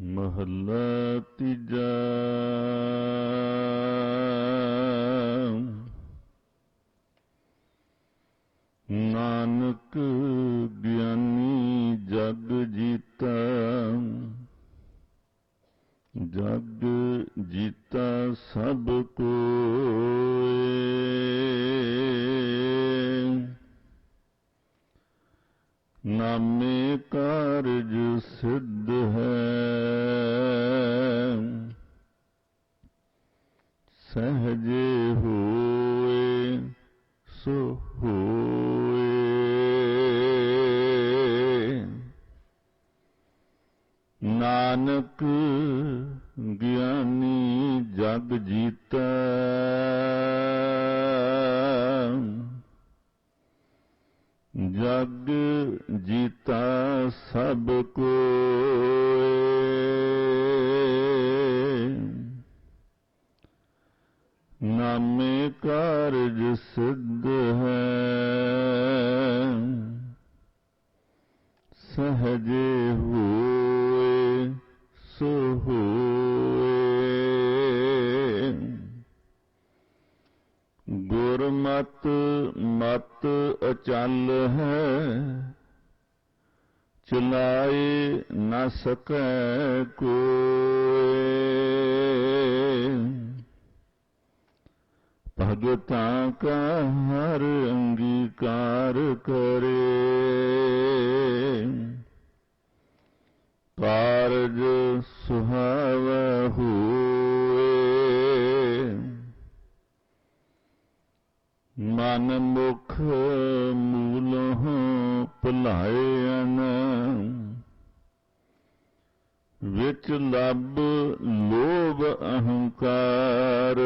ਮਹੱਲਾ ਤੀਜਾ। ਨਾਨਕ ਗਿਆਨੀ ਜਗ ਜੀਤਾ। ਜਗ ਜੀਤਾ ਸਭ ਕੋਏ। ਨਾਮੇ ਕਾਰਜ ਸਿੱਧ ਹੈ। ਸਹਜੇ ਹੋਏ ਸੋ ਹੋਏ। ਨਾਨਕ ਗਿਆਨੀ ਜਗ ਜੀਤਾ ਜਗ ਜੀਤਾ ਸਭ ਕੋਏ। ਨਾਮੇ ਕਾਰਜ ਸਿੱਧ ਹੈ। ਸਹਜੇ ਹੋਏ, ਸੋ ਹੋਏ। ਗੁਰਮਤ ਮਤ ਅਚਲ ਹੈ, ਚਲਾਏ ਨਾ ਸਕੈ ਕੋਏ ਭਗਤਾਂ ਕਾ ਹਰ ਅੰਗੀਕਾਰ ਕਰੇ। ਕਾਰਜ ਸੁਹਾਵ ਹੋਏ। ਮਨ ਮੁਖ ਮੂਲੋਂ ਭੁਲਾਇਨ ਵਿੱਚ ਲੱਭ ਲੋਭ ਅਹੰਕਾਰ।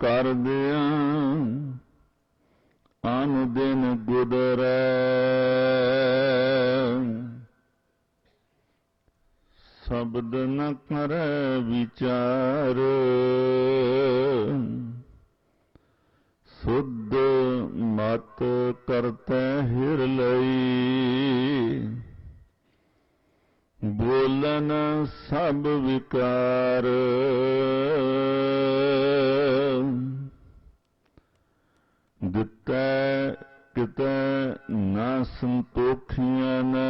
ਕਰਦਿਆਂ ਅਨ ਦਿਨ ਗੁਦਰੈ ਸ਼ਬਦ ਨ ਕਰੈ ਵਿਚਾਰ। ਸੁਧ ਮਤ ਕਰਤੈ ਹਿਰ ਲਈ। ਬੋਲਨ ਸਭ ਵਿਕਾਰ। ਦਿੱਤੈ ਕਿਤੈ ਨਾ ਸੰਤੋਖੀਆਂ ਨਾ।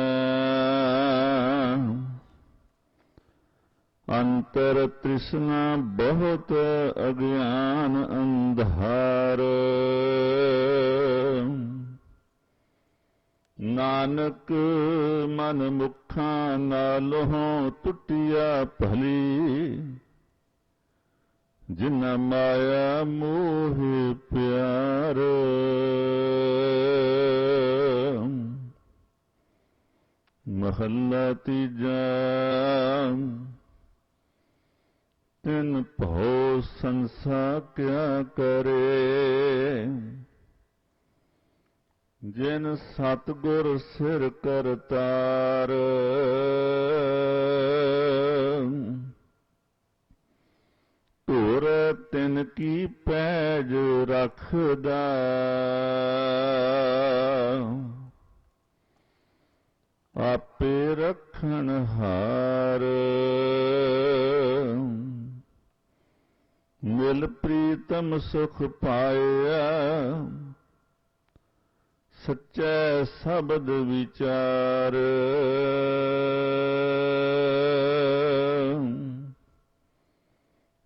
ਅੰਤਰ ਤ੍ਰਿਸ਼ਨਾ ਬਹੁਤ ਅਗਿਆਨ ਅੰਧਾਰ। ਨਾਨਕ ਮਨ ਮੁਖਾਂ ਨਾਲੋਂ ਟੁੱਟਿਆ ਭਲੀ ਜਿਨ ਮਾਇਆ ਮੋਹ ਪਿਆਰ। ਮਹੱਲਾ ਤੀਜਾ, ਤਿਨ ਭਉ ਸੰਸਾ ਕਿਆ ਕਰੇ? ਜਿਨ ਸਤਗੁਰ ਸਿਰ ਕਰਤਾਰ ਧੁਰ ਤਿਨ ਕੀ ਪੈਜ ਰਖਦਾ। ਆਪੇ ਰਖਣ ਹਾਰ, ਮਿਲ ਪ੍ਰੀਤਮ ਸੁਖ ਪਾਇਆ। ਸੱਚੇ ਸ਼ਬਦ ਵਿਚਾਰ।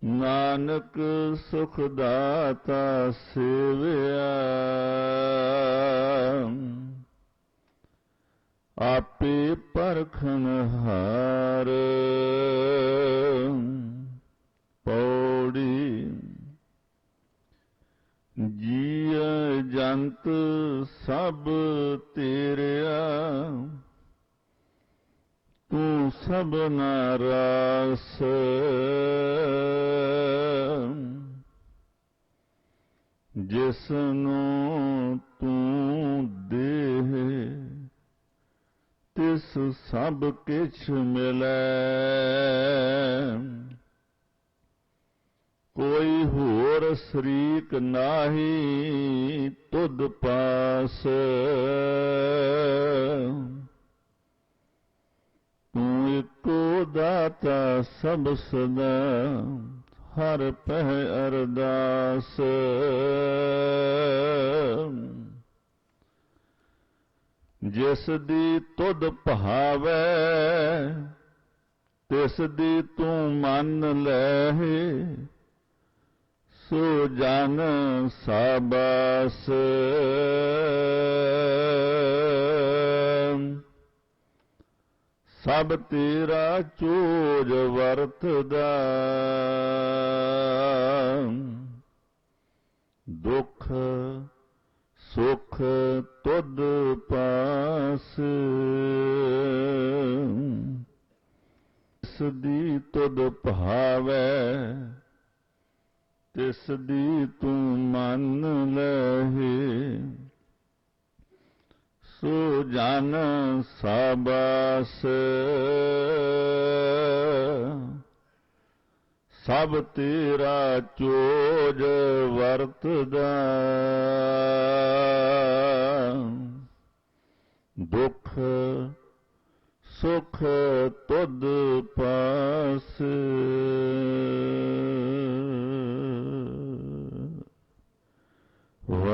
ਨਾਨਕ ਸੁਖ ਦਾਤਾ ਸੇਵਿਆ। ਆਪੇ ਪਰਖਨ ਹਾਰ। ਪੌੜੀ ਜੀ ਜੰਤ ਸਭ ਤੇਰਿਆ। ਤੂੰ ਸਭਨਾ ਰਾਸ। ਜਿਸ ਨੂੰ ਤੂੰ ਦੇਹ ਤਿਸ ਸਭ ਕਿਛ ਮਿਲੈ। ਕੋਈ ਹੋਰ ਸਰੀਕ ਨਾਹੀ ਤੁਧ ਪਾਸ। ਤੂੰ ਇੱਕੋ ਦਾਤਾ ਸਭ ਸਦਾ ਹਰ ਪਹਿ ਅਰਦਾਸ। ਜਿਸ ਦੀ ਤੁਧ ਭਾਵੈ, ਤਿਸ ਦੀ ਤੂੰ ਮੰਨ ਲੈ। ਸੋ ਜਨ ਸਾਬਾਸ। ਸਭ ਤੇਰਾ ਚੋਜ ਵਰਤਦਾ। ਦੁੱਖ ਸੁਖ ਤੁਧ ਪਾਸ। ਸਦੀ ਤੁਧ ਭਾਵੈ। ਤਿਸ ਦੀ ਤੂੰ ਮੰਨ ਲਹੇ, ਸੋ ਜਨ ਸਾਬਾਸ। ਸਭ ਤੇਰਾ ਚੋਜ ਵਰਤਦਾ। ਦੁੱਖ, ਸੁਖ ਤੁਧ ਪਾਸ।